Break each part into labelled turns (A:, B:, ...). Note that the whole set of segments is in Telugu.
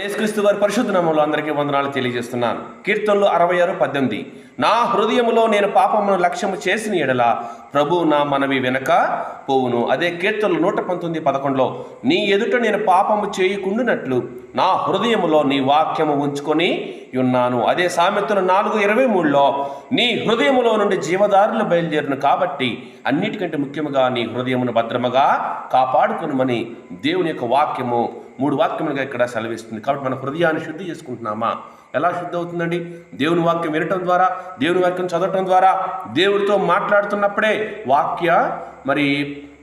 A: యేసుక్రీస్తు వారి పరిశుద్ధ నామంలో అందరికీ వందనాలు తెలియజేస్తున్నాను. కీర్తనలు అరవై ఆరు పద్దెనిమిది. నా హృదయములో నేను పాపమును లక్ష్యము చేసిన ఎడల ప్రభు నా మనవి వెనక పోవును. అదే కీర్తనలు నూట పంతొమ్మిది పదకొండులో నీ ఎదుట నేను పాపము చేయకుండునట్లు నా హృదయములో నీ వాక్యము ఉంచుకొని ఉన్నాను. అదే సామెతలు నాలుగు ఇరవై మూడులో నీ హృదయములో నుండి జీవదారులు బయలుదేరును కాబట్టి అన్నిటికంటే ముఖ్యముగా నీ హృదయమును భద్రముగా కాపాడుకునమని దేవుని యొక్క వాక్యము మూడు వాక్యములుగా ఇక్కడ సెలవిస్తుంది. కాబట్టి మన హృదయాన్ని శుద్ధి చేసుకుంటున్నామా? ఎలా శుద్ధి అవుతుందండి దేవుని వాక్యం వినటం ద్వారా దేవుని వాక్యం చదవటం ద్వారా దేవుడితో మాట్లాడుతున్నప్పుడే వాక్య మరి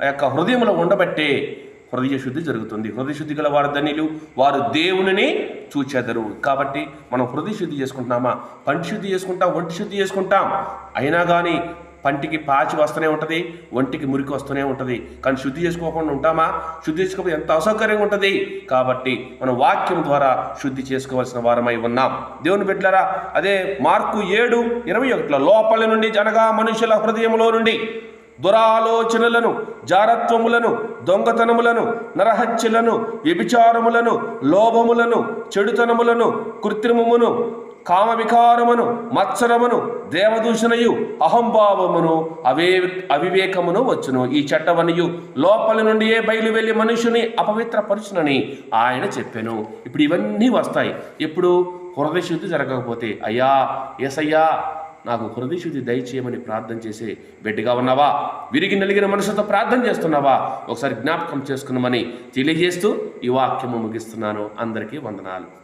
A: ఆ యొక్క హృదయంలో ఉండబట్టే హృదయ శుద్ధి జరుగుతుంది. హృదయ శుద్ధి గల వారు ధనిలు వారు దేవునిని చూచెదరు. కాబట్టి మనం హృదయ శుద్ధి చేసుకుంటున్నామా? పంటి శుద్ధి చేసుకుంటాం ఒంటి శుద్ధి చేసుకుంటాం. అయినా కానీ పంటికి పాచి వస్తూనే ఉంటుంది ఒంటికి మురికి వస్తూనే ఉంటుంది. కానీ శుద్ధి చేసుకోకుండా ఉంటామా? శుద్ధి చేసుకోకపోతే ఎంత అసౌకర్యంగా ఉంటుంది? కాబట్టి మనం వాక్యం ద్వారా శుద్ధి చేసుకోవాల్సిన వారమై ఉన్నాం. దేవుని బిడ్డలారా అదే మార్కు ఏడు ఇరవై ఒకటిలో లోపలి నుండి జనగా మనుషుల హృదయంలో నుండి దురాలోచనలను జారత్వములను దొంగతనములను నరహత్యలను వ్యభిచారములను లోభములను చెడుతనములను కృత్రిమమును కామవికారమును మత్సరమును దేవదూషణయు అహంభావమును అవే అవివేకమును వచ్చును. ఈ చట్టవనియు లోపలి నుండియే బయలు వెళ్ళి మనుషుని అపవిత్రపరుచునని ఆయన చెప్పాను. ఇప్పుడు ఇవన్నీ వస్తాయి. ఇప్పుడు హృదయశుద్ధి జరగకపోతే. అయ్యా ఎసయ్యా నాకు హృదయశుద్ధి దయచేయమని ప్రార్థన చేసే బిడ్డగా ఉన్నావా? విరిగి నలిగిన మనసుతో ప్రార్థన చేస్తున్నావా? ఒకసారి జ్ఞాపకం చేసుకున్నామని తెలియజేస్తూ ఈ వాక్యము ముగిస్తున్నాను. అందరికీ వందనాలు.